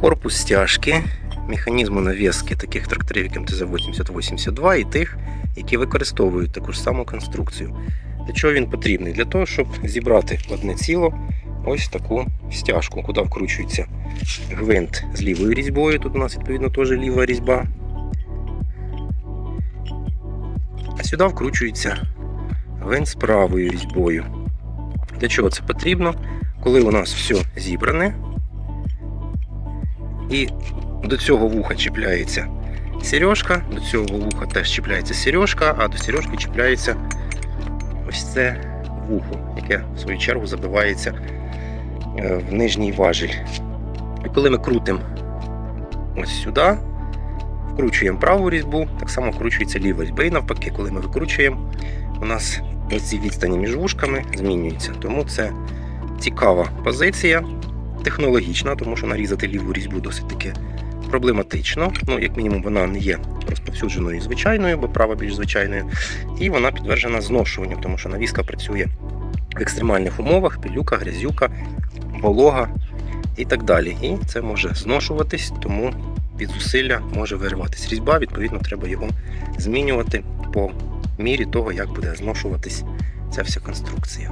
Корпус стяжки, механізму нав'язки таких тракторів, як МТЗ-8082 і тих, які використовують таку ж саму конструкцію. Для чого він потрібний? Для того, щоб зібрати в одне ціло ось таку стяжку, куди вкручується гвинт з лівою різьбою. Тут у нас відповідно теж ліва різьба. А сюди вкручується гвинт з правою різьбою. Для чого це потрібно? Коли у нас все зібране, і до цього вуха чіпляється сережка, до цього вуха теж чіпляється сережка, а до сережки чіпляється ось це вухо, яке в свою чергу забивається е, в нижній важіль. І коли ми крутимо ось сюди, вкручуємо праву різьбу, так само вкручується ліва різьба. І навпаки, коли ми викручуємо, у нас ці відстані між вушками змінюються. Тому це цікава позиція, технологічна, тому що нарізати ліву різьбу досить таки проблематично. Ну, як мінімум, вона не є розповсюдженою звичайною, бо права більш звичайною, і вона підтверджена зношуванням, тому що навіска працює в екстремальних умовах, пилюка, грязюка, волога і так далі. І це може зношуватись, тому від зусилля може вириватись різьба, відповідно, треба його змінювати по мірі того, як буде зношуватись ця вся конструкція.